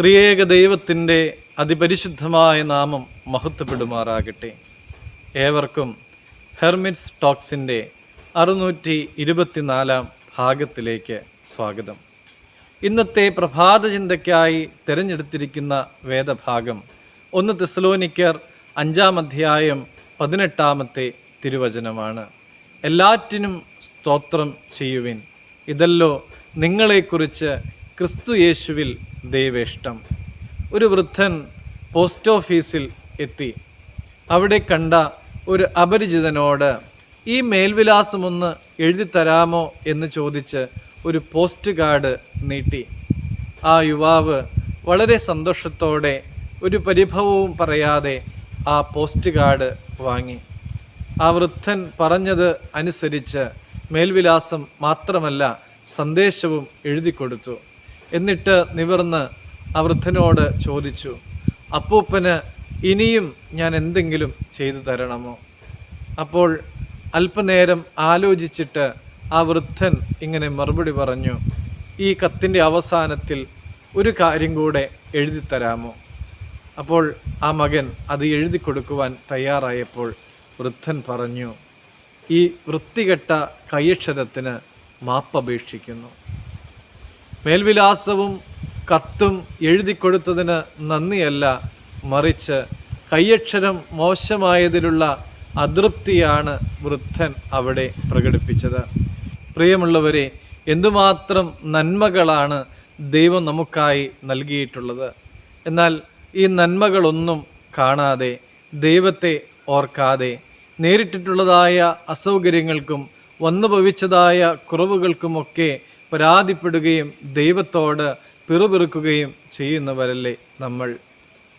ത്രിയേക ദൈവത്തിന്റെ അതിപരിശുദ്ധമായ നാമം മഹത്വപ്പെടുമാറാകട്ടെ. ഏവർക്കും ഹെർമിറ്റ്സ് ടോക്സിന്റെ അറുന്നൂറ്റി ഇരുപത്തിനാലാം ഭാഗത്തിലേക്ക് സ്വാഗതം. ഇന്നത്തെ പ്രഭാത ചിന്തയ്ക്കായി തിരഞ്ഞെടുത്തിരിക്കുന്ന വേദഭാഗം ഒന്ന് തെസലോനിക്കർ അഞ്ചാം അധ്യായം പതിനെട്ടാമത്തെ തിരുവചനമാണ്. എല്ലാറ്റിനും സ്തോത്രം ചെയ്യുവിൻ. ഇതല്ലോ നിങ്ങളെക്കുറിച്ച് ക്രിസ്തു യേശുവിൽ ദൈവേഷ്ടം. ഒരു വൃദ്ധൻ പോസ്റ്റ് ഓഫീസിൽ എത്തി. അവിടെ കണ്ട ഒരു അപരിചിതനോട് ഈ മേൽവിലാസമൊന്ന് എഴുതി തരാമോ? എന്ന് ചോദിച്ച് ഒരു പോസ്റ്റ് കാർഡ് നീട്ടി. ആ യുവാവ് വളരെ സന്തോഷത്തോടെ ഒരു പരിഭവവും പറയാതെ ആ പോസ്റ്റ് കാർഡ് വാങ്ങി. ആ വൃദ്ധൻ പറഞ്ഞത് അനുസരിച്ച് മേൽവിലാസം മാത്രമല്ല സന്ദേശവും എഴുതി കൊടുത്തു. എന്നിട്ട് നിവർന്ന് ആ വൃദ്ധനോട് ചോദിച്ചു അപ്പൂപ്പന് ഇനിയും ഞാൻ എന്തെങ്കിലും ചെയ്തു തരണമോ? അപ്പോൾ അല്പനേരം ആലോചിച്ചിട്ട് ആ വൃദ്ധൻ ഇങ്ങനെ മറുപടി പറഞ്ഞു ഈ കത്തിന്റെ അവസാനത്തിൽ ഒരു കാര്യം കൂടെ എഴുതി തരാമോ? അപ്പോൾ ആ മകൻ അത് എഴുതി കൊടുക്കുവാൻ തയ്യാറായപ്പോൾ വൃദ്ധൻ പറഞ്ഞു ഈ വൃത്തികെട്ട കൈയക്ഷരത്തിന് മാപ്പപേക്ഷിക്കുന്നു. മേൽവിലാസവും കത്തും എഴുതി കൊടുത്തതിന് നന്ദിയല്ല. മറിച്ച് കയ്യക്ഷരം മോശമായതിലുള്ള അതൃപ്തിയാണ് വൃദ്ധൻ അവിടെ പ്രകടിപ്പിച്ചത്. പ്രിയമുള്ളവരെ എന്തുമാത്രം നന്മകളാണ് ദൈവം നമുക്കായി നൽകിയിട്ടുള്ളത്. എന്നാൽ ഈ നന്മകളൊന്നും കാണാതെ ദൈവത്തെ ഓർക്കാതെ നേരിട്ടിട്ടുള്ളതായ അസൗകര്യങ്ങൾക്കും വന്നു ഭവിച്ചതായ കുറവുകൾക്കുമൊക്കെ പരാതിപ്പെടുകയും ദൈവത്തോട് പിറുപിറുക്കുകയും ചെയ്യുന്നവരല്ലേ നമ്മൾ.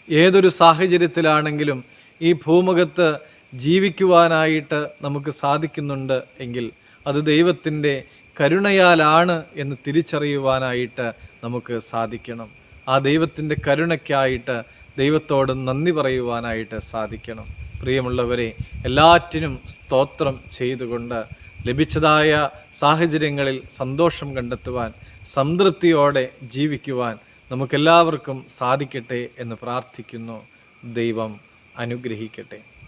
ഏതൊരു സാഹചര്യത്തിലാണെങ്കിലും ഈ ഭൂമുഖത്ത് ജീവിക്കുവാനായിട്ട് നമുക്ക് സാധിക്കുന്നുണ്ട് എങ്കിൽ അത് ദൈവത്തിന്റെ കരുണയാലാണ് എന്ന് തിരിച്ചറിയുവാനായിട്ട് നമുക്ക് സാധിക്കണം. ആ ദൈവത്തിന്റെ കരുണയ്ക്കായിട്ട് ദൈവത്തോട് നന്ദി പറയുവാനായിട്ട് സാധിക്കണം. പ്രിയമുള്ളവരെ എല്ലാറ്റിനും സ്തോത്രം ചെയ്തുകൊണ്ട് ലഭിച്ചതായ സാഹചര്യങ്ങളിൽ സന്തോഷം കണ്ടെത്തുവാൻ സംതൃപ്തിയോടെ ജീവിക്കുവാൻ നമുക്കെല്ലാവർക്കും സാധിക്കട്ടെ എന്ന് പ്രാർത്ഥിക്കുന്നു. ദൈവം അനുഗ്രഹിക്കട്ടെ.